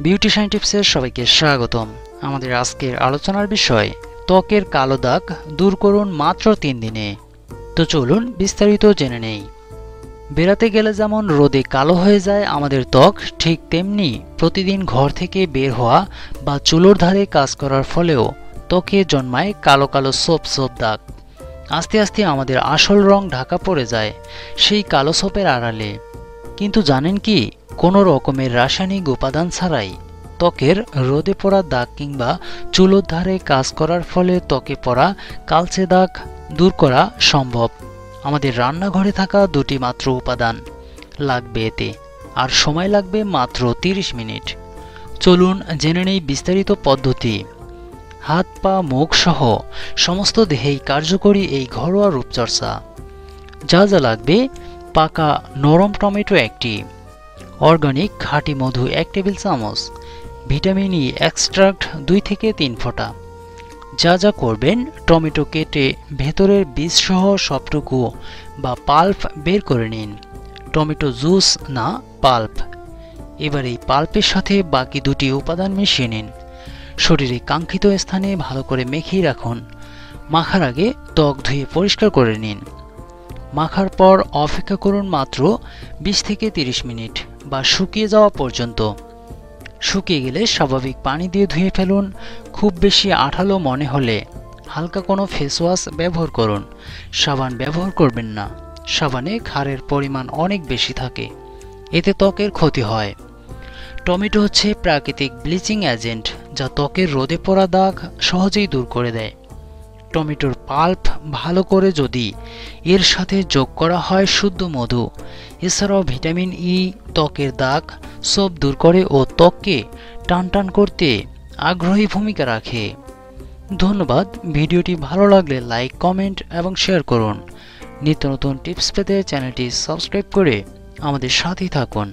Beautician টিপসের সবাইকে স্বাগতম। আমাদের আজকের আলোচনার বিষয়, ত্বকের কালো দাগ দূর করুন মাত্র তিন দিনে। তো চলুন বিস্তারিত জেনে নেই। বেড়াতে গেলে যেমন রোদে কালো হয়ে যায় আমাদের ত্বক, ঠিক তেমনি প্রতিদিন ঘর থেকে বের হওয়া বা চুলোর ধারে কাজ করার ফলেও ত্বকে জন্মায় কালো কালো সোপ সোপ দাগ। আস্তে আস্তে আমাদের আসল রং ঢাকা পড়ে যায় সেই কালো সোপের আড়ালে। কিন্তু জানেন কি? কোনো রকমের রাসায়নিক উপাদান ছাড়াই ত্বকের রোদে পড়া দাগ কিংবা চুলোর ধারে কাজ করার ফলে ত্বকে পড়া কালচে দাগ দূর করা সম্ভব। আমাদের রান্নাঘরে থাকা দুটি মাত্র উপাদান লাগবে এতে, আর সময় লাগবে মাত্র 30 মিনিট। চলুন জেনে নেই বিস্তারিত পদ্ধতি। হাত, পা, মুখ সহ সমস্ত দেহেই কার্যকরী এই ঘরোয়া রূপচর্চা। যা যা লাগবে পাকা নরম টমেটো একটি। অর্গানিক খাঁটি মধু এক টেবিল চামচ, ভিটামিন ই এক্সট্রাক্ট দুই থেকে তিন ফোঁটা। যা যা করবেন, টমেটো কেটে ভেতরের বীজসহ সবটুকু বা পাল্প বের করে নিন। টমেটো জুস না, পাল্প। এবার এই পাল্পের সাথে বাকি দুটি উপাদান মিশিয়ে নিন। শরীরে কাঙ্ক্ষিত স্থানে ভালো করে মেখেই রাখুন। মাখার আগে ত্বক ধুয়ে পরিষ্কার করে নিন। মাখার পর অপেক্ষা করুন মাত্র ২০ থেকে ৩০ মিনিট। বা শুকিয়ে যাওয়া পর্যন্ত। শুকিয়ে গেলে স্বাভাবিক পানি দিয়ে ধুয়ে ফেলুন। খুব বেশি আঠালো মনে হলে হালকা কোনো ফেস ওয়াশ ব্যবহার করুন। সাবান ব্যবহার করবেন না। সাবানে ক্ষারের পরিমাণ অনেক বেশি থাকে। এতে ত্বকের ক্ষতি হয়। টমেটো হচ্ছে প্রাকৃতিক ব্লিচিং এজেন্ট যা ত্বকের রোদে পড়া দাগ সহজেই দূর করে দেয়। টমেটোর পাল্প ভালো করে যদি এর সাথে যোগ করা হয় শুদ্ধ মধু। এছাড়াও ভিটামিন ই, ত্বকের দাগ সব দূর করে ও ত্বককে টান টান করতে আগ্রহী ভূমিকা রাখে। ধন্যবাদ, ভিডিওটি ভালো লাগলে লাইক, কমেন্ট এবং শেয়ার করুন। নিত্য নতুন টিপস পেতে চ্যানেলটি সাবস্ক্রাইব করে আমাদের সাথেই থাকুন।